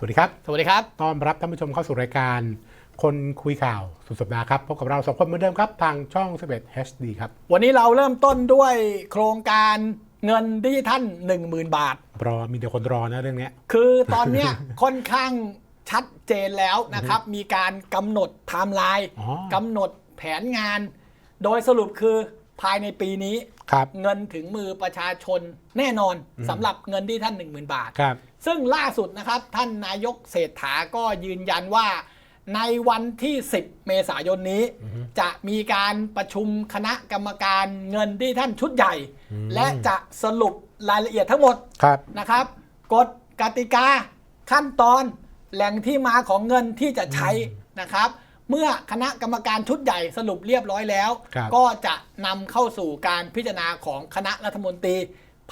สวัสดีครับ สวัสดีครับ ต้อนรับท่านผู้ชมเข้าสู่รายการ คนคุยข่าวสุดสัปดาห์ครับ พบกับเราสองคนเหมือนเดิมครับ ทางช่อง 11 HD ครับ วันนี้เราเริ่มต้นด้วยโครงการเงินดิจิทัล10,000 บาท รอ มีเดี๋ยวคนรอนะเรื่องเนี้ย คือตอนเนี้ย ค่อนข้างชัดเจนแล้วนะครับ มีการกำหนดไทม์ไลน์อ๋อกำหนดแผนงาน โดยสรุปคือ ภายในปีนี้ ครับ เงินถึงมือประชาชนแน่นอนสำหรับเงินดิจิทัล10,000 บาท ครับ ซึ่งล่าสุดนะครับท่านนายกเศรษฐาก็ยืนยันว่า ในวันที่ 10 เมษายนนี้ จะมีการประชุมคณะกรรมการเงินที่ท่านชุดใหญ่และจะสรุปรายละเอียดทั้งหมด ครับ นะครับกฎกติกาขั้นตอนแหล่งที่มาของเงินที่จะใช้นะครับ เมื่อคณะกรรมการชุดใหญ่สรุปเรียบร้อยแล้ว ครับก็จะนำเข้าสู่การพิจารณาของคณะรัฐมนตรี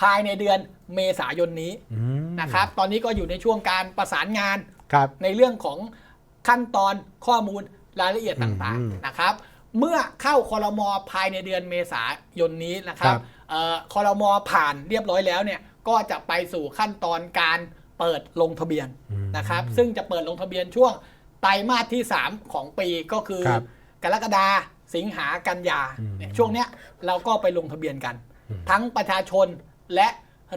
ภายในเดือนเมษายนนี้อืมนะครับ ตอนนี้ก็อยู่ในช่วงการประสานงาน ครับ ในเรื่องของขั้นตอนข้อมูลรายละเอียดต่างอืมๆนะครับ เมื่อเข้าคอรมอภายในเดือนเมษายนนี้นะครับครับ เอ่อคอรมอผ่านเรียบร้อยแล้วเนี่ยก็จะไปสู่ขั้นตอนการเปิดลงทะเบียนนะครับ ซึ่งจะเปิดลงทะเบียนช่วงไตรมาสที่ 3 ของปีก็คือ ครับกรกฎาสิงหากันยาเนี่ยช่วงเนี้ยเราก็ไปลงทะเบียนกันทั้งประชาชนและ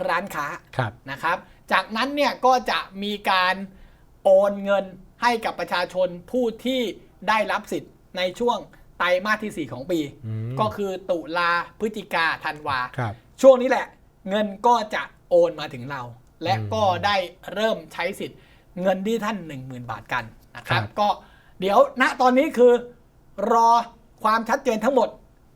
ร้านค้า ครับ นะครับ จากนั้นเนี่ยก็จะมีการโอนเงินให้กับประชาชนผู้ที่ได้รับสิทธิ์ในช่วงไตรมาสที่ 4 ของปี อืม ก็คือตุลาพฤศจิกาธันวา ครับ ช่วงนี้แหละเงินก็จะโอนมาถึงเรา และอืมก็ได้เริ่มใช้สิทธิ์เงินที่ท่าน10,000 บาทกัน นะครับครับ ก็เดี๋ยวณตอนนี้คือรอความชัดเจนทั้งหมด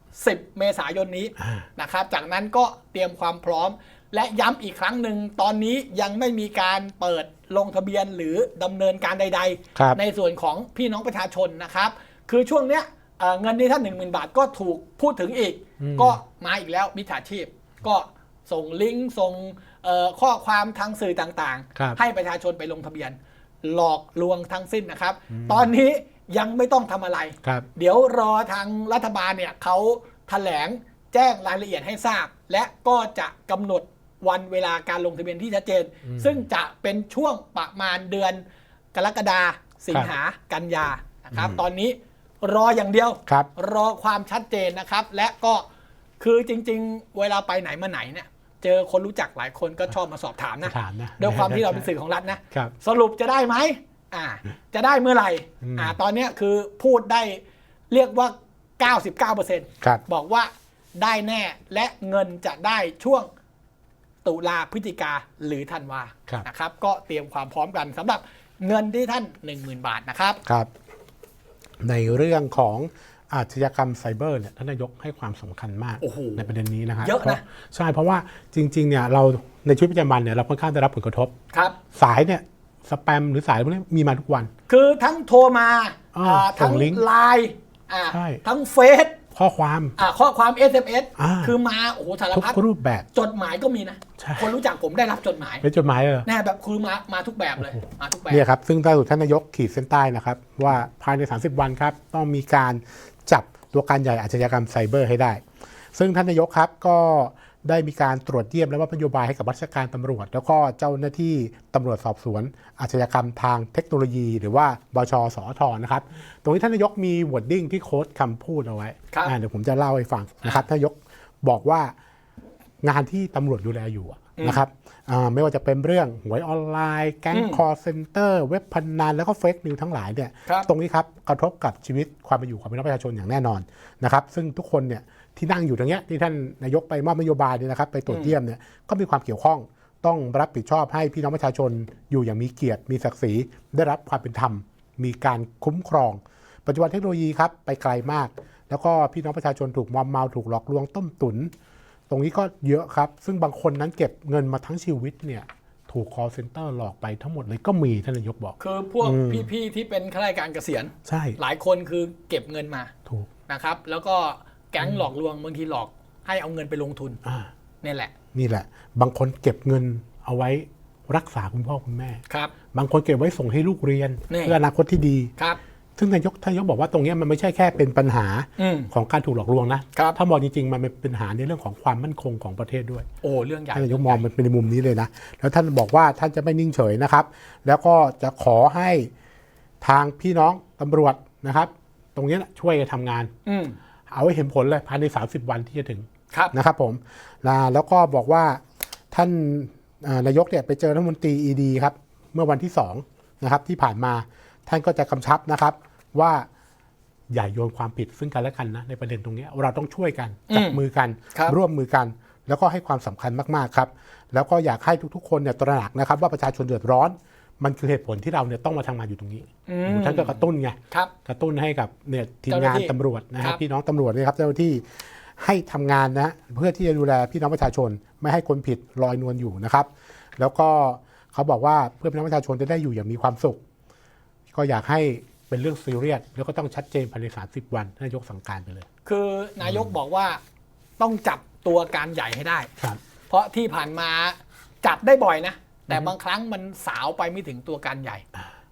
10 เมษายนนี้อ่านะครับ จากนั้นก็เตรียมความพร้อม และย้ำอีกครั้งหนึ่งตอนนี้ยังไม่มีการเปิดลงทะเบียนหรือดำเนินการใดครับๆในส่วนของพี่น้องประชาชนนะครับ คือช่วงเนี้ยเอ่อเงินที่ท่าน1 0,000บาทก็ถูกพูดถึงอีก ก็มาอีกแล้วมิจฉาชีพ ก็ส่งลิงก์ส่งเอ่อข้อความทางสื่อต่างครับๆให้ประชาชนไปลงทะเบียน หลอกลวงทั้งสิ้นนะครับ ตอนนี้ยังไม่ต้องทำอะไร ครับ เดี๋ยวรอทางรัฐบาลเนี่ยเขาแถลงแจ้งรายละเอียดให้ทราบ และก็จะกำหนดวันเวลาการลงทะเบียนที่ชัดเจนซึ่งจะเป็นช่วงประมาณเดือนกรกฎาสิงหากันยานะครับตอนนี้รออย่างเดียว ครับ รอความชัดเจนนะครับ และก็คือจริง ๆ เวลาไปไหนมาไหนเนี่ย เจอคนรู้จักหลายคนก็ชอบมาสอบถามนะถามนะด้วยความที่เราเป็นสื่อของรัฐนะครับสรุปจะได้ไหมอ่า จะได้เมื่อไหร่อืมอ่า ตอนเนี้ยคือพูดได้เรียกว่า 99%ครับบอกว่าได้แน่และเงินจะได้ช่วงตุลาพฤศจิกาหรือธันวาครับนะครับ ก็เตรียมความพร้อมกันสำหรับเงินที่ท่าน 10,000 บาทนะครับครับ ในเรื่องของ อาชญากรรมไซเบอร์เนี่ยท่านนายกให้ความสำคัญมากโอ้โหในประเด็นนี้นะฮะเยอะนะ พราใช่เพราะว่าจริงๆเนี่ยเราในชีวิตประจำวันเนี่ยเราค่อนข้างได้รับผลกระทบ ครับ สายเนี่ยสแปมหรือสายพวกนี้มีมาทุกวัน คือทั้งโทรมาอ่าอ่าส่ทั้งงลิงก์ไลน์อ่าใช่ ทั้งเฟซข้อความ อ่าข้อความ SMS อ่า คือมา โอ้โหสารทุกพัดรูปแบบ จดหมายก็มีนะ ใช่ คนรู้จักผมได้รับจดหมายเป็นจดหมายเลยเหรอแน่แบบคือมามาทุกแบบเลย มาทุกแบบ เนี่ยครับ ซึ่งล่าสุดท่านนายกขีดเส้นใต้นะครับ ว่าภายใน 30 วันครับ ต้องมีการจับ ตัวการใหญ่อาชญากรรมไซเบอร์ให้ได้ ซึ่งท่านนายกครับก็ได้มีการตรวจเยี่ยมและว่านโยบายให้กับราชการตำรวจ แล้วก็เจ้าหน้าที่ตำรวจสอบสวน อาชญากรรมทางเทคโนโลยี หรือว่าบชสอทนะครับ ตรงนี้ท่านนายกมีวอร์ดดิ้งที่โค้ดคำพูดเอาไว้ครับเดี๋ยวผมจะเล่าให้ฟังนะครับท่านนายกบอกว่างานที่ตำรวจดูแลอยู่ นะครับอ่าไม่ว่าจะเป็นเรื่องหวยออนไลน์ แก๊งอืมคอร์เซนเตอร์ เว็บพนันแล้วก็เฟกนิวทั้งหลายเนี่ยครับตรงนี้ครับกระทบกับชีวิตความเป็นอยู่ของพี่น้องประชาชนอย่างแน่นอนนะครับซึ่งทุกคนเนี่ยที่นั่งอยู่ตรงเนี้ยที่ท่านนายกไปมอบนโยบายเนี่ยนะครับไปตรวจเยี่ยมเนี่ยก็มีความเกี่ยวข้องต้องรับผิดชอบให้พี่น้องประชาชนอยู่อย่างมีเกียรติ มีศักดิ์ศรีได้รับความเป็นธรรม มีการคุ้มครอง ปัจจุบันเทคโนโลยีครับไปไกลมาก แล้วก็พี่น้องประชาชนถูกมอมเมาถูกหลอกลวงต้มตุน ตรงนี้ก็เยอะครับ ซึ่งบางคนนั้นเก็บเงินมาทั้งชีวิตเนี่ยถูก call center หลอกไปทั้งหมดเลยก็มีท่านนายกบอก คือพวกอืมพี่ๆที่เป็นข้าราชการเกษียณ ใช่ หลายคนคือเก็บเงินมาถูกนะครับ แล้วก็แก๊งหลอกลวงบางทีหลอกให้เอาเงินไปลงทุนอ่านี่แหละ นี่แหละ บางคนเก็บเงินเอาไว้รักษาคุณพ่อคุณแม่ครับ บางคนเก็บไว้ส่งให้ลูกเรียนนี่เพื่ออนาคตที่ดีครับ ซึ่งนายกท่านนายกบอกว่าตรงเนี้ยมันไม่ใช่แค่เป็นปัญหาอืมของการถูกหลอกลวงนะครับถ้ามองจริงๆ มันเป็นปัญหาในเรื่องของความมั่นคงของประเทศด้วย โอ้เรื่องใหญ่ท่านนายกมองมันเป็นในมุมนี้เลยนะ แล้วท่านบอกว่าท่านจะไม่นิ่งเฉยนะครับ แล้วก็จะขอให้ทางพี่น้องตำรวจนะครับ ตรงเนี้ยนะช่วยกันทำงานอืมเอาให้เห็นผลเลยภายใน 30 วันที่จะถึงครับนะครับผมนะแล้วก็บอกว่าท่านอ่านายกเนี่ยไปเจอรัฐมนตรีอีดีครับ เมื่อวันที่2นะครับที่ผ่านมา ท่านก็จะกำชับนะครับว่าอย่าโยนความผิดซึ่งกันและกันนะในประเด็นตรงเนี้ยเราต้องช่วยกันจับอืมมือกันครับร่วมมือกัน แล้วก็ให้ความสำคัญมากๆครับ แล้วก็อยากให้ทุกๆ คนเนี่ยตระหนักนะครับ ว่าประชาชนเดือดร้อน มันคือเหตุผลที่เราเนี่ยต้องมาทำงานอยู่ตรงนี้อืมท่านก็กระตุ้นไงครับกระตุ้นให้กับเนี่ยทีมเจ้าหน้างานที่ตำรวจนะครัฮะบพี่น้องตำรวจเนยครับเจ้าหน้าที่ให้ทำงานนะเพื่อที่จะดูแลพี่น้องประชาชนไม่ให้คนผิดลอยนวลอยู่นะครับ แล้วก็เขาบอกว่าเพื่อพี่น้องประชาชนจะได้อยู่อย่างมีความสุข ก็อยากให้เป็นเรื่องซีเรียสแล้วก็ต้องชัดเจนภายใน 30 วันท่านนายกสั่งการไปเลย คือนายกบอกว่าต้องจับตัวการใหญ่ให้ได้ ครับ เพราะที่ผ่านมาจับได้บ่อยนะ แต่บางครั้งมันสาวไปไม่ถึงตัวการใหญ่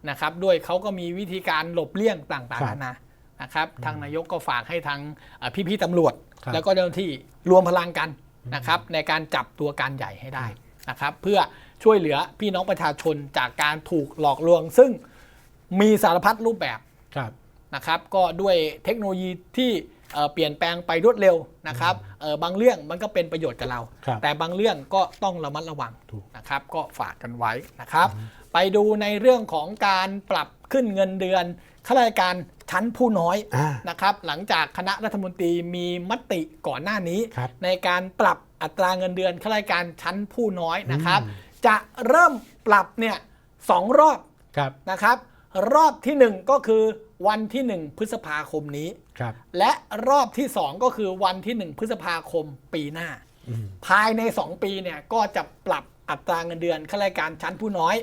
นะครับ ด้วยเขาก็มีวิธีการหลบเลี่ยงต่างครัๆบนานานะครับ ทางนายกก็ฝากให้ทางเอ่อพี่ๆตำรวจ ครับแล้วก็เจ้าหน้าที่รวมพลังกันนะครับ ในการจับตัวการใหญ่ให้ได้นะครับ เพื่อช่วยเหลือพี่น้องประชาชนจากการถูกหลอกลวง ซึ่ง มีสารพัดรูปแบบครับนะครับ ก็ด้วยเทคโนโลยีที่เอ่อเปลี่ยนแปลงไปรวดเร็วนะครับเอ่อบางเรื่องมันก็เป็นประโยชน์กับเราครับแต่บางเรื่องก็ต้องระมัดระวังถูกนะครับ ก็ฝากกันไว้นะครับ ไปดูในเรื่องของการปรับขึ้นเงินเดือนข้าราชการชั้นผู้น้อยอ่านะครับ หลังจากคณะรัฐมนตรีมีมติก่อนหน้านี้ครับในการปรับอัตราเงินเดือนข้าราชการชั้นผู้น้อยนะครับอืมจะเริ่มปรับเนี่ยสองรอบครับนะครับ รอบที่ 1 ก็คือวันที่ 1 พฤษภาคมนี้ ครับ และรอบที่ 2 ก็คือวันที่ 1 พฤษภาคมปีหน้าอืมภายใน 2 ปีเนี่ยก็จะปรับอัตราเงินเดือนข้าราชการชั้นผู้น้อย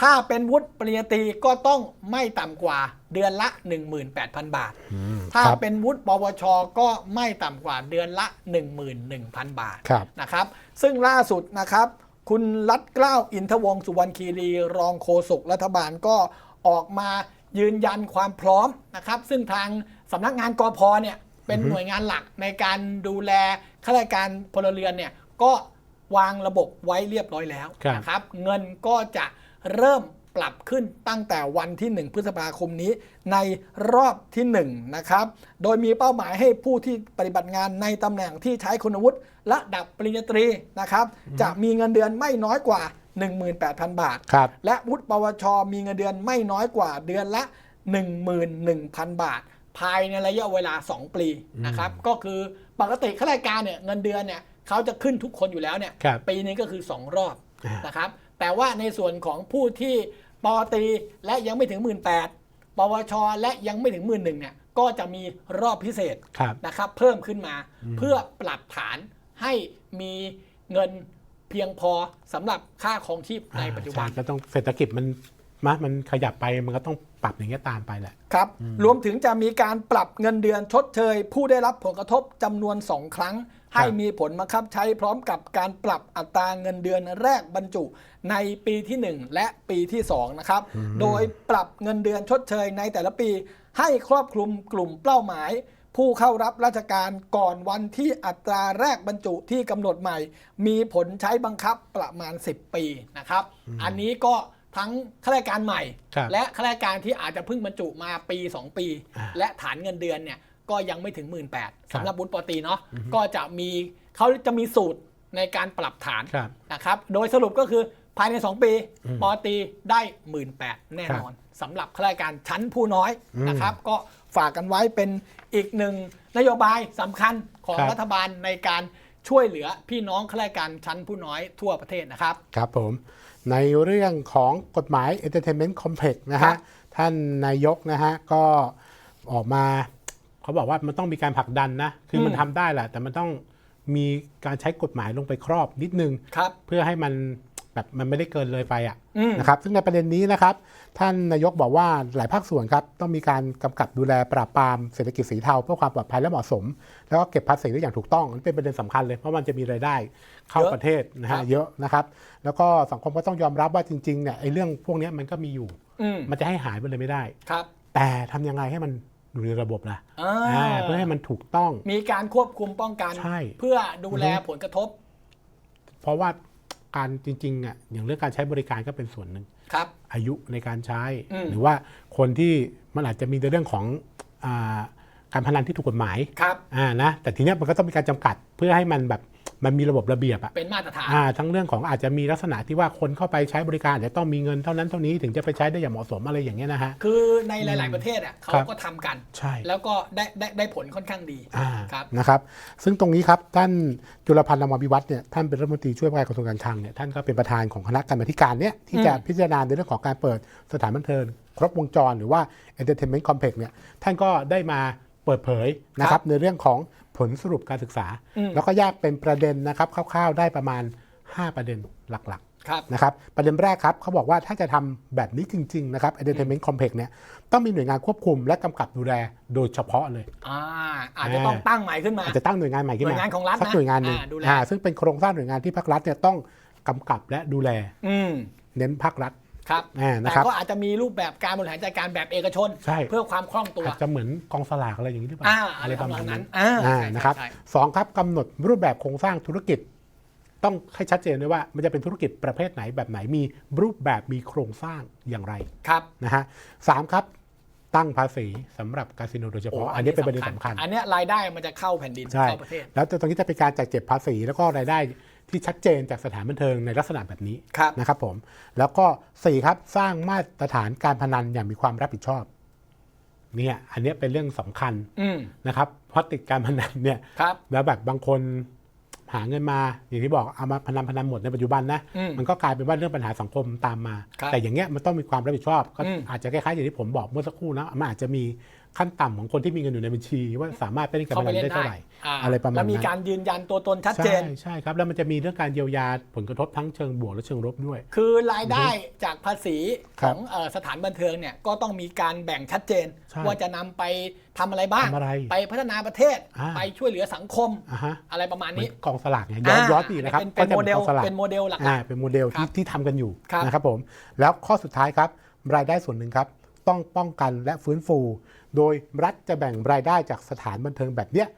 ถ้าเป็นวุฒิปริญญาตรีก็ต้องไม่ต่ำกว่าเดือนละ 18,000 บาท อืมถ้าครับ เป็นวุฒิปวช ก็ไม่ต่ำกว่าเดือนละ 11,000 บาท ครับ นะครับซึ่งล่าสุดนะครับ คุณรัฐเกล้าอินทวงศ์สุวรรณคีรี รองโฆษกรัฐบาลก็ ออกมายืนยันความพร้อมนะครับ ซึ่งทางสำนักงานกพเนี่ยเป็นหน่วยงานหลักในการดูแลข้าราชการพลเรือนเนี่ยก็วางระบบไว้เรียบร้อยแล้วครับนะครับ เงินก็จะเริ่มปรับขึ้นตั้งแต่วันที่ 1 พฤษภาคมนี้ในรอบที่1นะครับ โดยมีเป้าหมายให้ผู้ที่ปฏิบัติงานในตำแหน่งที่ใช้คุณวุฒิระดับปริญญาตรีนะครับ จะมีเงินเดือนไม่น้อยกว่า 18,000 บาท ครับ และวุฒิปวช มีเงินเดือนไม่น้อยกว่าเดือนละ 11,000 บาท ภายในระยะเวลา 2 ปีนะครับ ก็คือปกติข้าราชการเนี่ยเงินเดือนเนี่ยเขาจะขึ้นทุกคนอยู่แล้วเนี่ย ครับ ปีนี้ก็คือ 2 รอบอ่านนะครับ แต่ว่าในส่วนของผู้ที่ปอตรีและยังไม่ถึง 1 8ื่นปวช และยังไม่ถึง 1 1ื่นเนี่ย ก็จะมีรอบพิเศษครับ นะครับ เพิ่มขึ้นมาเพื่อปรับฐานให้มีเงิน เพียงพอสำหรับค่าครองชีพในปัจจุบันใช่ก็ต้องเศรษฐกิจมันมามันขยับไปมันก็ต้องปรับอย่างเงี้ยตามไปแหละครับ รวมถึงจะมีการปรับเงินเดือนชดเชย ผู้ได้รับผลกระทบจำนวน 2 ครั้ง ให้มีผลบังคับใช้พร้อมกับการปรับอัตราเงินเดือนแรกบรรจุในปีที่ 1 และปีที่2นะครับโดยปรับเงินเดือนชดเชยในแต่ละปีให้ครอบคลุมกลุ่มเป้าหมาย ผู้เข้ารับราชการก่อนวันที่อัตราแรกบรรจุที่กำหนดใหม่ มีผลใช้บังคับประมาณ 10 ปีนะครับ อันนี้ก็ทั้งข้าราชการใหม่ครับและข้าราชการที่อาจจะเพิ่งบรรจุมาปี 2 ปีอ่าและฐานเงินเดือนเนี่ยก็ยังไม่ถึง 1 8ื่นครับสำหรับบุญปอตรีเนาะก็จะมีเขาจะมีสูตรในการปรับฐานครับนะครับ โดยสรุปก็คือภายใน 2 ปีอืมปอตรีได้ 1 8ื่นแน่นอนสำหรับข้าราชการชั้นผู้น้อยอืมนะครับ ก็ ฝากกันไว้เป็นอีกหนึ่งนโยบายสำคัญของครับ รัฐบาลในการช่วยเหลือพี่น้องข้าราชการชั้นผู้น้อยทั่วประเทศนะครับ ครับผมในเรื่องของกฎหมาย Entertainment Complex นะครัฮะบ ท่านนายกนะฮะก็ออกมาเขาบอกว่ามันต้องมีการผลักดันนะ คือมันทำได้แหละแต่มันต้องมีการใช้กฎหมายลงไปครอบนิดนึง ครับ เพื่อให้มัน แบบมันไม่ได้เกินเลยไปอะอืมนะครับซึ่งในประเด็นนี้นะครับ ท่านนายกบอกว่าหลายภาคส่วนครับต้องมีการกำกับดูแลปราบปรามเศรษฐกิจสีเทาเพื่อความปลอดภัยและเหมาะสม แล้วก็เก็บภาษีได้อย่างถูกต้องอันนี้เป็นประเด็นสำคัญเลยเพราะมันจะมีรายได้เข้าเยอะประเทศนะครัฮะบเยอะนะครับ แล้วก็สังคมก็ต้องยอมรับว่าจริงๆเนี่ยไอ้เรื่องพวกเนี้ยมันก็มีอยู่อืมมันจะให้หายไปเลยไม่ได้ครับ แต่ทำยังไงให้มันอยู่ในระบบล่ะอ่าอ่าเพื่อให้มันถูกต้อง มีการควบคุมป้องกันใช่เพื่อดูแลอือฮึผลกระทบ เพราะว่า การจริงๆอะอย่างเรื่องการใช้บริการก็เป็นส่วนหนึ่งครับ อายุในการใช้ อืม หรือว่าคนที่มันอาจจะมีในเรื่องของอาการพนันที่ถูกกฎหมายครับ อ่านะแต่ทีเนี้ยมันก็ต้องมีการจำกัดเพื่อให้มันแบบ มันมีระบบระเบียบอะเป็นมาตรฐานอ่าทั้งเรื่องของอาจจะมีลักษณะที่ว่าคนเข้าไปใช้บริการอาจจะต้องมีเงินเท่านั้นเท่านี้ถึงจะไปใช้ได้อย่างเหมาะสมอะไรอย่างเงี้ยนะฮะคือในหลาย ๆประเทศอะเขาครับก็ทำกัน ใช่ แล้วก็ได้ได้ได้ผลค่อนข้างดีอ่าครับนะครับซึ่งตรงนี้ครับท่านจุลพันธ์นามวิวัฒน์เนี่ยท่านเป็นรัฐมนตรีช่วยว่าการกระทรวงการคลังเนี่ยท่านก็เป็นประธานของคณะกรรมาธิการเนี่ยที่จะอืมพิจารณาในเรื่องของการเปิดสถานบันเทิงครบวงจรหรือว่า entertainment complex เนี่ยท่านก็ได้มา เปิดเผยนะครับในเรื่องของผลสรุปการศึกษาอืมแล้วก็แยกเป็นประเด็นนะครับคร่าวๆได้ประมาณ 5 ประเด็นหลักๆครับนะครับประเด็นแรกครับเขาบอกว่าถ้าจะทำแบบนี้จริงๆนะครับ entertainment complex เนี่ยต้องมีหน่วยงานควบคุมและกำกับดูแลโดยเฉพาะเลยอ่าอาจจะต้องตั้งใหม่ขึ้นมาอาจจะตั้งหน่วยงานใหม่ขึ้นหน่มาวยงานของรัฐสักนะหน่วยงานหนึ่งอ่าดูแลอ่าซึ่งเป็นโครงสร้างหน่วยงานที่ภาครัฐเนี่ยต้องกำกับและดูแลอืมเน้นภาครัฐ ครับอ่านะแต่ครับ ก็อาจจะมีรูปแบบการบริหารจัดการแบบเอกชน ใช่ เพื่อความคล่องตัว อาจจะเหมือนกองสลากอะไรอย่างนี้หรือเปล่าอ่าอะไรประมาณนั้นอ่าอ่าใช่นะครับใช่ สองครับกำหนดรูปแบบโครงสร้างธุรกิจ ต้องให้ชัดเจนด้วยว่า มันจะเป็นธุรกิจประเภทไหนแบบไหนมีรูปแบบมีโครงสร้างอย่างไรครับ นะฮะสามครับ ตั้งภาษีสำหรับคาสิโนโดยเฉพาะ อันนี้เป็นประเด็นสำคัญ อันเนี้ยรายได้มันจะเข้าแผ่นดินใช่ เข้าประเทศ แล้วตรงนี้จะเป็นการจัดเก็บภาษีแล้วก็รายได้ ที่ชัดเจนจากสถานบันเทิงในลักษณะแบบนี้ครับนะครับผม แล้วก็สี่ครับสร้างมาตรฐานการพนันอย่างมีความรับผิดชอบเนี่ยอันเนี้ยเป็นเรื่องสำคัญอืมนะครับเพราะติดการพนันเนี่ยครับแล้วแบบบางคนหาเงินมา อย่างที่บอกเอามาพนันพนันหมดในปัจจุบันนะอืมมันก็กลายเป็นว่าเรื่องปัญหาสังคมตามมาครับแต่อย่างเงี้ยมันต้องมีความรับผิดชอบก็อืมอาจจะคล้ายๆอย่างที่ผมบอกเมื่อสักครู่นะมันอาจจะมี ขั้นต่ำของคนที่มีเงินอยู่ในบัญชี ว่าสามารถไปเล่นการเข้าพไปนันเล่นได้ได้เท่าไหร่าอะไรประมาณแล้วมีนั้นการยืนยันตัวตนชัดเจใช่นใช่ครับ แล้วมันจะมีเรื่องการเยียวยาผลกระทบทั้งเชิงบวกและเชิงลบด้วย คือรายได้จากภาษีคขรับองเอ่อสถานบันเทิงเนี่ยก็ต้องมีการแบ่งชัดเจนใช่ว่าจะนำไปทำอะไรบ้างทำอะไรไปพัฒนาประเทศอ่าไปช่วยเหลือสังคมอ่าฮะอะไรประมาณเหมือนี้นกองสลากเนี่ยย้อนย้อนปีนะครับเป็นเป็นก็จะโมเดลกองสลากเป็นโมเดลหลักอ่าเป็นโมเดลครัที่บที่ทำกันอยู่ครับนะครับผมแล้วข้อสุดท้ายครับรายได้ส่วนหนึ่งครับ ต้องป้องกันและฟื้นฟู โดยรัฐจะแบ่งรายได้จากสถานบันเทิงแบบเนี้ย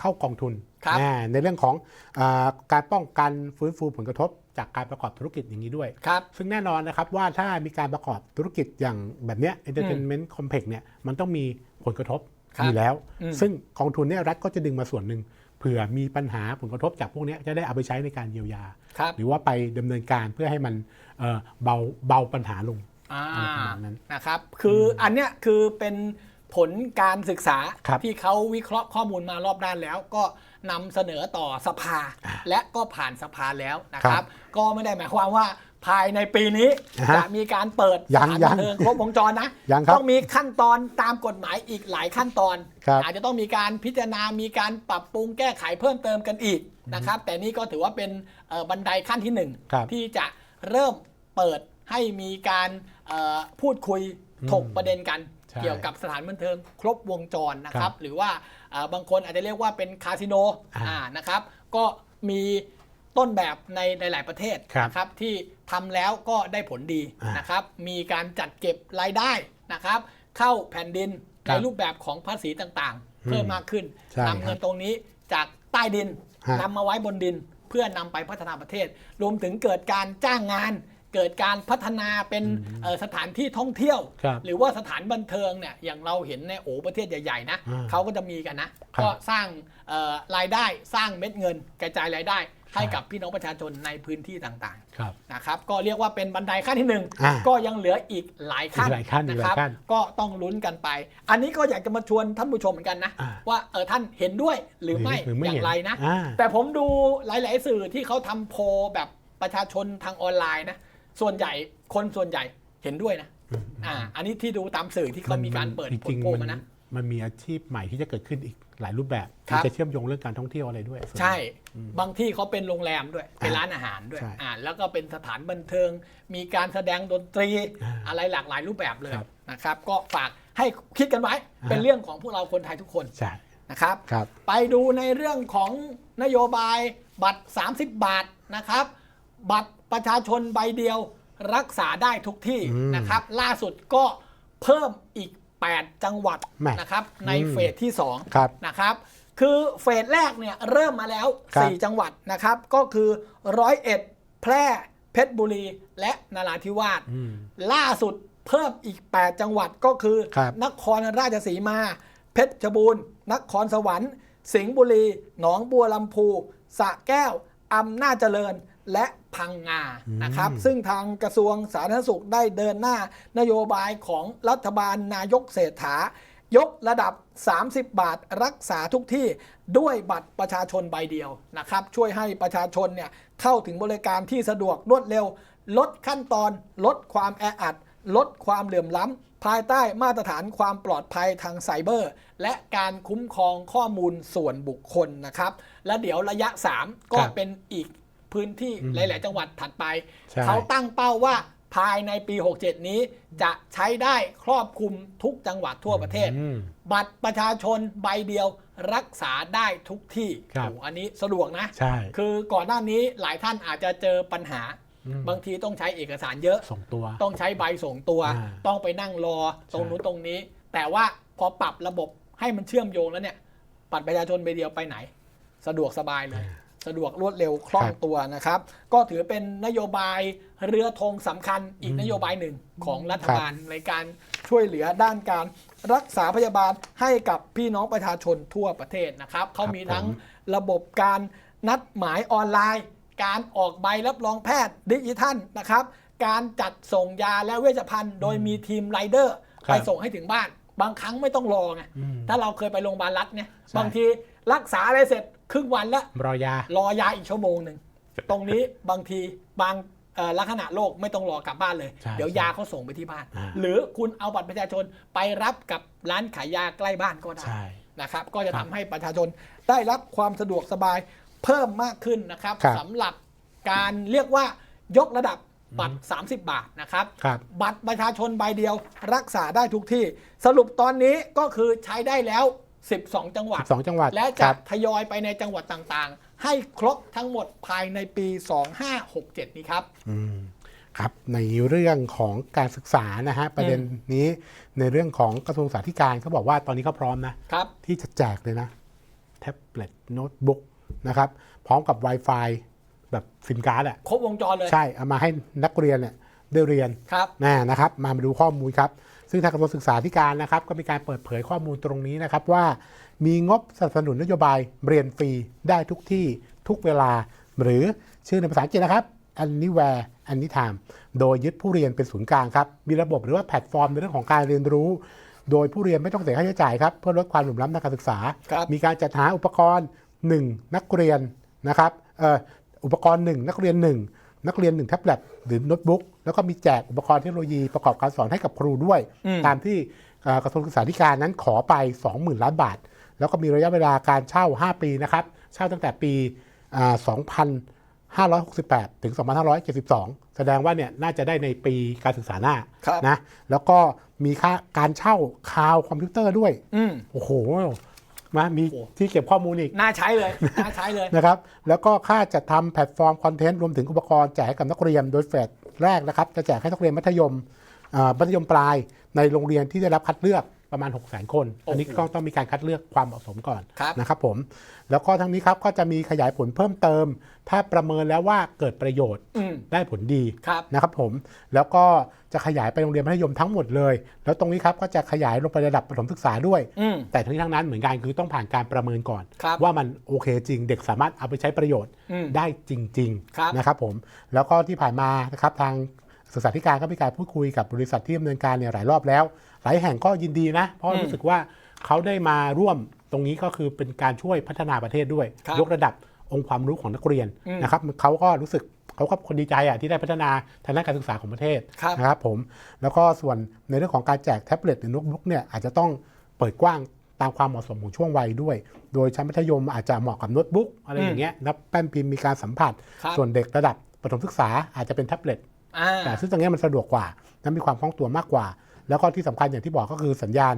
เข้ากองทุนครับอ่าในเรื่องของอาการป้องกันฟื้นฟูผลกระทบจากการประกอบธุรกิจอย่างนี้ด้วยๆครับซึ่งแน่นอนนะครับว่าถ้ามีการประกอบธุรกิจอย่างแบบเนี้ย entertainment complex เนี่ยมันต้องมีผลกระทบครับอยู่แล้วอืมซึ่งกองทุนเนี่ยรัฐก็จะดึงมาส่วนหนึ่งเผื่อมีปัญหาผลกระทบจากพวกเนี้ยจะได้เอาไปใช้ในการเยียวยาครับหรือว่าไปดำเนินการเพื่อให้มันเอ่อเบาเบาปัญหาลง อ่าอะไรประมาณนั้นนะครับ คืออันเนี้ยคือเป็นผลการศึกษาครับที่เขาวิเคราะห์ข้อมูลมารอบด้านแล้วก็นำเสนอต่อสภา และก็ผ่านสภาแล้วนะคครัรับบก็ไม่ได้หมายความว่าภายในปีนี้อ่าฮะจะมีการเปิดสยังถานยับังนเทิงครบวงจรนะยังครับต้องมีขั้นตอนตามกฎหมายอีกหลายขั้นตอนครับอาจจะต้องมีการพิจารณา มีการปรับปรุงแก้ไขเพิ่มเติมกันอีกนะครับ แต่นี่ก็ถือว่าเป็นเอ่อบันไดขั้นที่หนึ่งครับที่จะเริ่มเปิด ให้มีการเอ่อพูดคุยถกประเด็นกันใช่เกี่ยวกับสถานบันเทิงครบวงจรนะคครัรับบหรือว่าเอ่อบางคนอาจจะเรียกว่าเป็นคาสิโนอ่าอ่านะครับ ก็มีต้นแบบในหลาย ๆ ประเทศครับนะครับที่ทำแล้วก็ได้ผลดีอ่านนะครับ มีการจัดเก็บรายได้นะครับ เข้าแผ่นดินครัในบรูปแบบของภาษีต่าง ๆ เพิ่มมากขึ้นใช่นำเงินตรงนี้จากใต้ดินฮะนำมาไว้บนดิน เพื่อนำไปพัฒนาประเทศ รวมถึงเกิดการจ้างงาน เกิดการพัฒนาเป็นเอ่อสถานที่ท่องเที่ยวครับหรือว่าสถานบันเทิงเนี่ยอย่างเราเห็นในโอ้ประเทศใหญ่ๆนะอ่าเขาก็จะมีกันนะครับก็สร้างเอ่อรายได้สร้างเม็ดเงิน กระจายรายได้ให้ครับกับพี่น้องประชาชนในพื้นที่ต่างครับๆนะครับก็เรียกว่าเป็นบันไดขั้นที่หนึ่งอ่าก็ยังเหลืออีกหลายขั้นอีกหลายขั้นอีนะกหคลายรับขั้นก็ต้องลุ้นกันไป อันนี้ก็อยากจะมาชวนท่านผู้ชมเหมือนกันนะอ่าว่าเออท่านเห็นด้วยหรือไม่หรือไม่อย่างเห็นไรนะอ่าแต่ผมดูหลาย ๆ สื่อที่เขาทำโพลแบบประชาชนทางออนไลน์นะ ส่วนใหญ่คนส่วนใหญ่เห็นด้วยนะอ่า อันนี้ที่ดูตามสื่อที่เขามีการเปิดจผริลงโพลๆมานะมันมีอาชีพใหม่ที่จะเกิดขึ้นอีกหลายรูปแบบครับมันจะเชื่อมโยงเรื่องการท่องเที่ยวอะไรด้วยส่วนใช่ บางที่เขาเป็นโรงแรมด้วย เป็นร้านอาหารด้วยใช่อ่าแล้วก็เป็นสถานบันเทิง มีการแสดงดนตรีอ่าอะไรหลากหลายรูปแบบเลยครับนะครับ ก็ฝากให้คิดกันไว้อ่าเป็นเรื่องของพวกเราคนไทยทุกคนใช่นะครับครับไปดูในเรื่องของนโยบายบัตร 30 บาทนะครับ บัตร ประชาชนใบเดียวรักษาได้ทุกที่อืมนะครับ ล่าสุดก็เพิ่มอีก 8 จังหวัดแหม่นะครับ ในอืมเฟสที่ครับ2นะครับ คือเฟสแรกเนี่ยเริ่มมาแล้วครับ4จังหวัดนะครับ ก็คือร้อยเอ็ดแพร่เพชรบุรีและนราธิวาสอืมล่าสุดเพิ่มอีก 8 จังหวัดก็คือครับนครราชสีมา เพชรบูรณ์นครสวรรค์ สิงห์บุรี หนองบัวลำพูสระแก้วอำนาจเจริญ และพังงานะครับ ซึ่งทางกระทรวงสาธารณสุขได้เดินหน้านโยบายของรัฐบาลนายกเศรษฐายกระดับ 30 บาทรักษาทุกที่ด้วยบัตรประชาชนใบเดียวนะครับ ช่วยให้ประชาชนเนี่ยเข้าถึงบริการที่สะดวกรวดเร็ว ลดขั้นตอน ลดความแออัด ลดความเหลื่อมล้ำ ภายใต้มาตรฐานความปลอดภัยทางไซเบอร์ และการคุ้มครองข้อมูลส่วนบุคคลนะครับ และเดี๋ยวระยะ 3 ก็ครับเป็นอีก พื้นที่อืมหลาย ๆ จังหวัดถัดไป ใช่ เขาตั้งเป้าว่าภายในปี 67 นี้จะใช้ได้ครอบคลุมทุกจังหวัดทั่วประเทศ อืม บัตรประชาชนใบเดียวรักษาได้ทุกที่ครับ โอ้อันนี้สะดวกนะ ใช่ คือก่อนหน้านี้หลายท่านอาจจะเจอปัญหา อืม บางทีต้องใช้เอกสารเยอะ ส่งตัว ต้องใช้ใบส่งตัว อ่าต้องไปนั่งรอตรงใช่นู้นตรงนี้ แต่ว่าพอปรับระบบให้มันเชื่อมโยงแล้วเนี่ยบัตรประชาชนใบเดียวไปไหน สะดวกสบายเลย สะดวกรวดเร็วคล่องครับตัวนะครับ ก็ถือเป็นนโยบายเรือธงสำคัญอีกอืมนโยบายหนึ่งของรัฐบาลในการช่วยเหลือด้านการรักษาพยาบาลให้กับพี่น้องประชาชนทั่วประเทศนะครับเขามีทั้งระบบการนัดหมายออนไลน์ การออกใบรับรองแพทย์ดิจิทัลนะครับ การจัดส่งยาและเวชภัณฑ์โดยมีทีมไรเดอร์ครับไปส่งให้ถึงบ้าน บางครั้งไม่ต้องรอไงอืมถ้าเราเคยไปโรงพยาบาลรัฐเนี่ยใช่บางทีรักษาอะไรเสร็จ ครึ่งวันแล้วรอยา รอยาอีกชั่วโมงหนึ่งตรงนี้บางทีบางเอ่อลักษณะโรคไม่ต้องรอกลับบ้านเลยใช่เดี๋ยวใช่ยาเขาส่งไปที่บ้านอ่าหรือคุณเอาบัตรประชาชนไปรับกับร้านขายยาใกล้บ้านก็ได้ใช่นะครับ ก็จะครัทำบให้ประชาชนได้รับความสะดวกสบายเพิ่มมากขึ้นนะครับครับสำหรับการเรียกว่ายกระดับบัตร 30 บาทนะครับครับบัตรประชาชนใบเดียวรักษาได้ทุกที่ สรุปตอนนี้ก็คือใช้ได้แล้ว 12 จังหวัด 12 จังหวัดและคจะรับ ทยอยไปในจังหวัดต่างๆ ให้ครบทั้งหมดภายในปี 2567 นี้ครับ อืมครับในเรื่องของการศึกษานะฮะประเด็นนี้ในเรื่องของกระทรวงสาธการเขาบอกว่าตอนนี้เขาพร้อมนะครับ ที่จะแจกเลยนะ แท็บเล็ตโน้ตบุ๊กนะครับพร้อมกับ Wi-Fi แบบซิมการ์ดอะครบวงจรเลยใช่เอามาให้นักเรียนเนี่ยได้เรียนครับ นะนะครับ มามาดูข้อมูลครับ ซึ่งทางกระทรวงศึกษาธิการนะครับก็มีการเปิดเผยข้อมูลตรงนี้นะครับว่า มีงบสนับสนุนนโยบายเรียนฟรีได้ทุกที่ทุกเวลา หรือชื่อในภาษาอังกฤษนะครับ anywhere anytime โดยยึดผู้เรียนเป็นศูนย์กลางครับมีระบบหรือว่าแพลตฟอร์มในเรื่องของการเรียนรู้ โดยผู้เรียนไม่ต้องเสียค่าใช้จ่ายครับเพื่อลดความเหลื่อมล้ำทางการศึกษาครับมีการจัดหาอุปกรณ์ 1 นักเรียนนะครับเอ่ออุปกรณ์ 1 นักเรียน 1 นักเรียน 1 แท็บเล็ตหรือโน้ตบุ๊กแล้วก็มีแจกอุปกรณ์เทคโนโลยีประกอบการสอนให้กับครูด้วยอืมตามที่เอ่อกระทรวงศึกษาธิการนั้นขอไป 20,000 ล้านบาท แล้วก็มีระยะเวลาการเช่า 5 ปีนะครับ เช่าตั้งแต่ปีอ่า2,568 ถึง 2,572 แสดงว่าเนี่ยน่าจะได้ในปีการศึกษาหน้าครับนะแล้วก็มีค่าการเช่าคลาวด์คอมพิวเตอร์ด้วยอืมโอ้โห มามีโอ้ที่เก็บข้อมูลอีก น่าใช้เลยน่าใช้เลยนะครับ แล้วก็ค่าจัดทำแพลตฟอร์มคอนเทนต์รวมถึงอุปกรณ์แจกให้กับนักเรียนโดยเฟสแรกนะครับ จะแจกให้นักเรียนมัธยมอ่ามัธยมปลายในโรงเรียนที่ได้รับคัดเลือก ประมาณ6 0 0 0 0 0คน อันนี้โอ้โหก็ต้องมีการคัดเลือกความเหมาะสมก่อนครับนะครับผม แล้วก็ทั้งนี้ครับก็จะมีขยายผลเพิ่มเติม ถ้าประเมินแล้วว่าเกิดประโยชน์อืมได้ผลดีครับนะครับผม แล้วก็จะขยายไปโรงเรียนมัธยมทั้งหมดเลย แล้วตรงนี้ครับก็จะขยายลงไประดับประถมศึกษาด้วยอืมแต่ทั้งนี้ทั้งนั้นเหมือนกันคือต้องผ่านการประเมินก่อนครับว่ามันโอเคจริง เด็กสามารถเอาไปใช้ประโยชน์อืมได้จริงครับๆนะครับผม แล้วก็ที่ผ่านมานะครับทางศึกษาธิการก็มีการพูดคุยกับบริษัทที่ดำเนินการเนี่ยหลายรอบแล้ว หลายแห่งก็ยินดีนะ เพราะอืมรู้สึกว่าเขาได้มาร่วมตรงนี้ก็คือเป็นการช่วยพัฒนาประเทศด้วย ครับยกระดับองค์ความรู้ของนักเรียนอืมนะครับเขาก็รู้สึกเขาก็คนดีใจอะที่ได้พัฒนาทางด้านการศึกษาของประเทศครับ นะครับผมแล้วก็ส่วนในเรื่องของการแจกแท็บเล็ตหรือโน้ตบุ๊กเนี่ยอาจจะต้องเปิดกว้างตามความเหมาะสมของช่วงวัยด้วย โดยชั้นมัธยมอาจจะเหมาะกับโน้ตบุ๊กอะไรอย่างเงี้ยนับแป้นพิมพ์มีการสัมผัส ครับส่วนเด็กระดับประถมศึกษาอาจจะเป็นแท็บเล็ต อ่า แต่ซึ่งตรงเนี้ยมันสะดวกกว่าและมีความคล่องตัวมากกว่า แล้วก็ที่สำคัญอย่างที่บอกก็คือสัญญาณ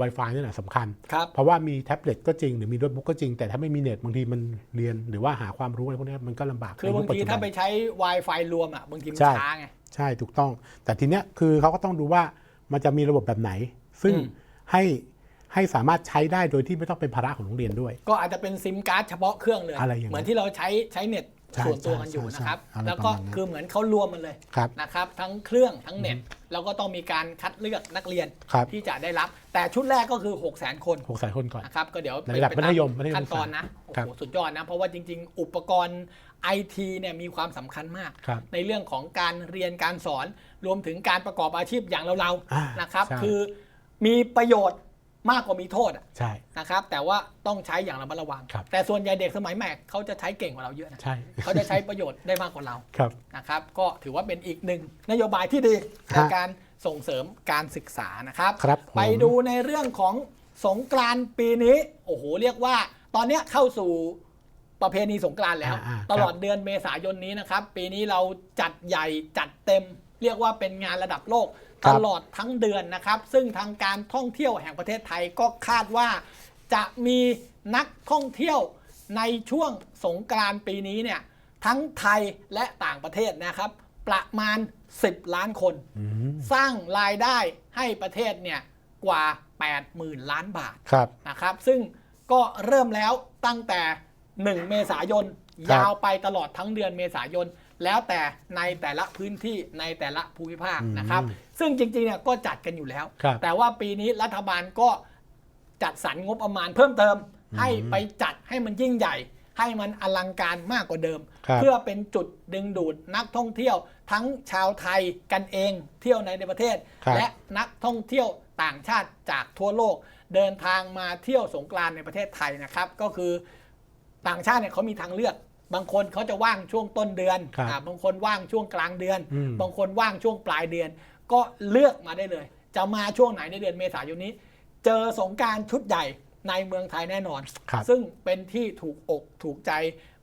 Wi-Fi นี่แหละสำคัญครับเพราะว่ามีแท็บเล็ตก็จริง หรือมีโน้ตบุ๊กก็จริง แต่ถ้าไม่มีเน็ตบางทีมันเรียนหรือว่าหาความรู้อะไรพวกเนี้ยมันก็ลำบากคือบางในยุคปัจทีจุบันถ้าไปใช้ Wi-Fi รวมอะบางทีมันใช่ช้าไงใช่ถูกต้อง แต่ทีเนี้ยคือเขาก็ต้องดูว่ามันจะมีระบบแบบไหน ซึ่งอืมให้ให้สามารถใช้ได้โดยที่ไม่ต้องเป็นภาระของโรงเรียนด้วย ก็อาจจะเป็นซิมการ์ดเฉพาะเครื่องเลยอะไรอย่างนั้นเหมือนที่เราใช้ใช้เน็ตใช่ ส่วนตัวกันอยู่ใช่นะครับใช่อะไรแล้วก็ประมาณนั้นคือเหมือนเขารวมมันเลยครับนะครับ ทั้งเครื่องทั้งเน็ต แล้วก็ต้องมีการคัดเลือกนักเรียนครับที่จะได้รับ แต่ชุดแรกก็คือ 6 0 0 0 0 0 คนหกแสนคนก่อนนะครับก็เดี๋ยวในระดับไปมัธยมมัธยมขั้นตอนนะโอ้ครับโหสุดยอดนะ เพราะว่าจริง ๆ อุปกรณ์ไอทีเนี่ยมีความสำคัญมากครับในเรื่องของการเรียนการสอนรวมถึงการประกอบอาชีพอย่างเราอ่าๆนะครับใช่คือมีประโยชน์ มากกว่ามีโทษอะใช่ นะครับ แต่ว่าต้องใช้อย่างระมัดระวัง ครับ แต่ส่วนใหญ่เด็กสมัยใหม่เขาจะใช้เก่งกว่าเราเยอะนะ ใช่เขาจะใช้ประโยชน์ได้มากกว่าเรา ครับ นะครับ ก็ถือว่าเป็นอีกหนึ่งนโยบายที่ดีในฮะการส่งเสริมการศึกษานะครับ ครับผม ไปดูในเรื่องของสงกรานต์ปีนี้ โอ้โห เรียกว่า ตอนเนี้ยเข้าสู่ประเพณีสงกรานต์แล้ว อ่าๆตลอดเดือนเมษายนนี้นะครับ ปีนี้เราจัดใหญ่จัดเต็ม เรียกว่าเป็นงานระดับโลกครัตบลอดทั้งเดือนนะครับ ซึ่งทางการท่องเที่ยวแห่งประเทศไทยก็คาดว่า จะมีนักท่องเที่ยวในช่วงสงกรานต์ปีนี้เนี่ยทั้งไทยและต่างประเทศนะครับ ประมาณ 10 ล้านคนอืมสร้างรายได้ให้ประเทศเนี่ยกว่า 80,000 ล้านบาทครับนะครับ ซึ่งก็เริ่มแล้วตั้งแต่ 1 เมษายนครับยาวไปตลอดทั้งเดือนเมษายน แล้วแต่ในแต่ละพื้นที่ในแต่ละภูมิภาคนะครับ ซึ่งจริงๆเนี่ยก็จัดกันอยู่แล้วครับแต่ว่าปีนี้รัฐบาลก็จัดสรรงบประมาณเพิ่มเติม ให้ไปจัดให้มันยิ่งใหญ่ ให้มันอลังการมากกว่าเดิมครับเพื่อเป็นจุดดึงดูดนักท่องเที่ยว ทั้งชาวไทยกันเองเที่ยวในประเทศครับและนักท่องเที่ยวต่างชาติจากทั่วโลกเดินทางมาเที่ยวสงกรานต์ในประเทศไทยนะครับ ก็คือต่างชาติเนี่ยเขามีทางเลือก บางคนเขาจะว่างช่วงต้นเดือนครับอ่าบางคนว่างช่วงกลางเดือน อืม บางคนว่างช่วงปลายเดือน ก็เลือกมาได้เลย จะมาช่วงไหนในเดือนเมษายนนี้ เจอสงกรารชุดใหญ่ในเมืองไทยแน่นอน ครับ ซึ่งเป็นที่ถูกอกถูกใจ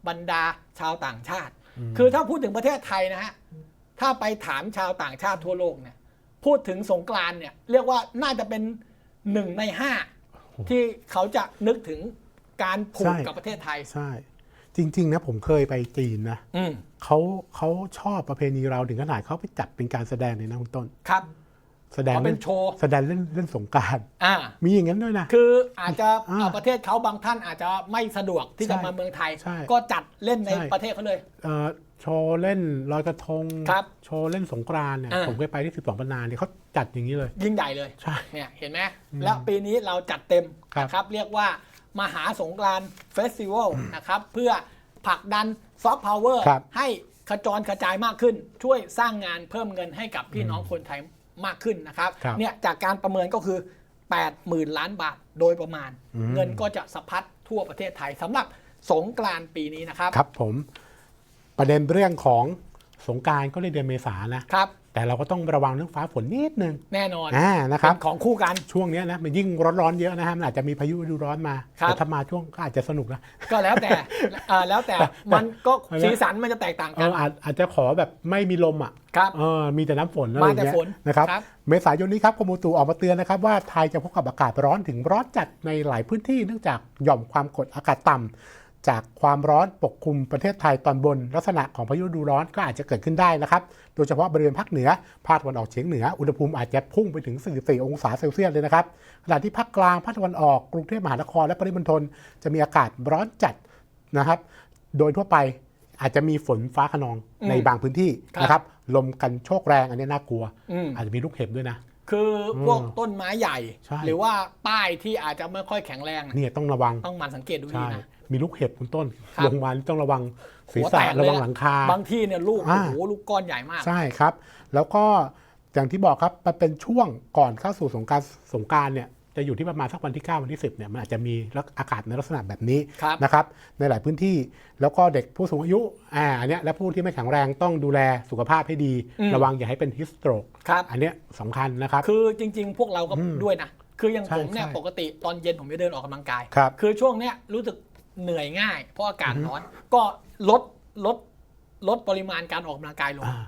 บรรดาชาวต่างชาติคือถ้าพูดถึงประเทศไทยนะฮะ ถ้าไปถามชาวต่างชาติทั่วโลกเนี่ย พูดถึงสงกรานต์เนี่ย เรียกว่าน่าจะเป็นหนึ่งในห้าที่เขาจะนึกถึงการผูกใช่ กับประเทศไทย ใช่ จริง ๆ นะผมเคยไปจีนนะอืมเขาเขาชอบประเพณีเราถึงขนาดเขาไปจัดเป็นการแสดงเลยนะคุณต้น ครับ แสดงเขาเป็เล่นนโชว์ แสดงเล่นเล่นสงกราร อ่า มีอย่างนั้นด้วยนะ คืออาจจะอ่าเอ่อประเทศเขาบางท่านอาจจะไม่สะดวกที่ใช่จะมาเมืองไทย ใช่ก็จัดเล่นในใช่ ประเทศเขาเลย เอ่อโชว์เล่นลอยกระทง ครับโชว์เล่นสงกรานต์เนี่ยอ่า ผมเคยไปที่12ปันนาเนี่ยเขาจัดอย่างนี้เลย ยิ่งใหญ่เลย ใช่ เนี่ยเห็นไหมแล้วปีนี้เราจัดเต็มครับ นะครับ เรียกว่า มหาสงกรานต์เฟสติวัลนะครับ เพื่อผลักดันซอฟต์พาวเวอร์ครับ ให้ขจรกระจายมากขึ้น ช่วยสร้างงานเพิ่มเงินให้กับพี่น้องคนไทยมากขึ้นนะครับ ครับเนี่ยจากการประเมินก็คือ 80,000 ล้านบาทโดยประมาณ อืม เงินก็จะสะพัดทั่วประเทศไทยสำหรับสงกรานต์ปีนี้นะครับ ครับผม ประเด็นเรื่องของสงกรารก็ในเดือนเมษานะ ครับ แต่เราก็ต้องระวังเรื่องฟ้าฝนนิดนึงแน่นอนอ่านะครับเป็นของคู่กันช่วงเนี้ยนะมันยิ่งร้อนๆเยอะนะฮะมันอาจจะมีพายุฤดูร้อนมาครับแต่ถ้ามาช่วงก็อาจจะสนุกนะก็แล้วแต่อ่าแล้วแต่มันก็แต่สีสันมันจะแตกต่างเอกันออาจอาจจะขอแบบไม่มีลมอะครับเออมีแต่น้ำฝนอะไรมาอย่างแต่เงี้ยฝนนะครับครับเมษายนนี้ครับกรมอุตุออกมาเตือนนะครับว่าไทยจะพบกับอากาศร้อนถึงร้อนจัดในหลายพื้นที่เนื่องจากหย่อมความกดอากาศต่ำ จากความร้อนปกคลุมประเทศไทยตอนบน ลักษณะของพายุฤดูร้อนก็อาจจะเกิดขึ้นได้นะครับ โดยเฉพาะบริเวณภาคเหนือ ภาคตะวันออกเฉียงเหนือ อุณหภูมิอาจจะพุ่งไปถึง 44 องศาเซลเซียสเลยนะครับ ขณะที่ภาคกลาง ภาคตะวันออก กรุงเทพมหานคร และปริมณฑลจะมีอากาศร้อนจัดนะครับ โดยทั่วไปอาจจะมีฝนฟ้าขนองอืมในบางพื้นที่ครับนะครับ ลมกันโชกแรงอันนี้น่ากลัวอืมอาจจะมีลูกเห็บด้วยนะคือพวกอืมต้นไม้ใหญ่ใช่หรือว่าป้ายที่อาจจะไม่ค่อยแข็งแรงเนี่ยต้องระวังต้องหมันสังเกตดูดีใช่นะ มีลูกเห็บคุณต้นครับ ลงมาต้องระวังศีรหัวษะแตกเลยระวังหลังคา บางที่เนี่ยลูกอ่าโอ้โหลูกก้อนใหญ่มาก ใช่ครับ แล้วก็อย่างที่บอกครับมันเป็นช่วงก่อนเข้าสู่สงกรารสงกรารเนี่ยจะอยู่ที่ประมาณสักวันที่ 9 วันที่ 10เนี่ยมันอาจจะมีอากาศในลักษณะแบบนี้ครับ นะครับในหลายพื้นที่แล้วก็เด็กผู้สูงอายุอ่าอันเนี้ยและผู้ที่ไม่แข็งแรงต้องดูแลสุขภาพให้ดีอืมระวังอย่าให้เป็นฮิสโตรกครับ อันเนี้ยสำคัญนะครับ คือจริง ๆ พวกเราก็อืมด้วยนะ คืออย่างใช่ผมเนี่ยใช่ ปกติตอนเย็นผมจะเดินออกกำลังกาย ครับ คือช่วงเนี้ยรู้สึก เหนื่อยง่าย เพราะอากาศร้อน ก็ลดลดลดปริมาณการออกกำลังกายลงอ่า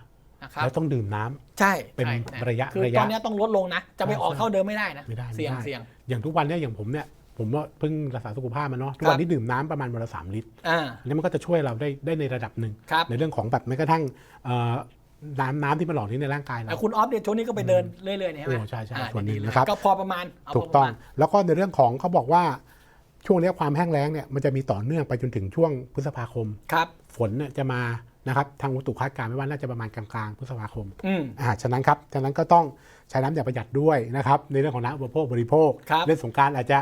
นะครับแล้วต้องดื่มน้ำใช่เป็นใช่ระยะคือระยะตอนเนี้ยต้องลดลงนะ จะไปออกใช่เท่าเดิมไม่ได้นะไม่ได้เสี่ยงไม่ได้เสี่ยงอย่างทุกวันเนี่ยอย่างผมเนี่ยผมว่าเพิ่งรักษาสุขภาพมาเนาะทุกวันนี้ดื่มน้ำประมาณวันละสามลิตรอ่าอันนี้มันก็จะช่วยเราได้ได้ในระดับหนึ่งครับในเรื่องของแบบแม้กระทั่งเอ่อน้ำน้ำที่มันหล่อที่ในร่างกายเราแต่คุณออฟเนี่ยช่วงนี้ก็ไปเดินเรื่อยๆเนี่ยใช่ไหมโอ้ใช่ใช่อ่าส่วนหนึ่งดีๆเลยนะครับก็พอประมาณเาถูกต้องพประมาณแล้วก็ในเรื่องของเขาบอกว่า ช่วงเนี้ยความแห้งแล้งเนี่ยมันจะมีต่อเนื่องไปจนถึงช่วงพฤษภาคม ครับ ฝนเนี่ยจะมานะครับทางอุตุคาดการณ์ไว้ว่าน่าจะประมาณกลางๆพฤษภาคมอืม อ่าฉะนั้นครับฉะนั้นก็ต้องใช้น้ำอย่างประหยัดด้วยนะครับในเรื่องของน้ำอุปโภคบริโภค ครับเล่นสงกรารอาจจะ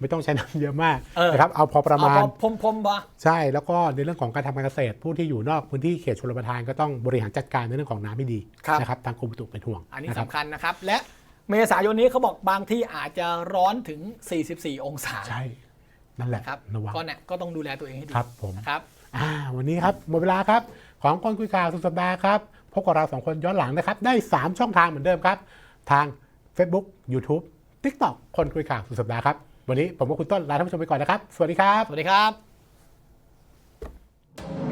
ไม่ต้องใช้น้ำเยอะมากเออ นะครับเอาพอประมาณ เอพอพรมๆปะ ใช่แล้วก็ในเรื่องของการทำการเกษตร ผู้ที่อยู่นอกพื้นที่เขตชลประทานก็ต้องบริหารจัดการในเรื่องของน้ำให้ดีครับ นะครับทางกรมอุตุเป็นห่วงอันนี้ะคสำรับคัญนะครับ และเมษายนนี้เขาบอกบางที่อาจจะร้อนถึง 44 องศา ใช่ นั่นแหละครับระวังก็เนี่ยก็ต้องดูแลตัวเองให้ดีครับผมนะครับวันนี้ครับหมดเวลาครับ ของคนคุยข่าวสุดสัปดาห์ครับพบกับเราสองคนย้อนหลังนะครับ ได้ 3 ช่องทางเหมือนเดิมครับ ทาง Facebook YouTube TikTok คนคุยข่าวสุดสัปดาห์ครับ วันนี้ผมกับคุณต้นลาท่านผู้ชมไปก่อนนะครับ สวัสดีครับ สวัสดีครับ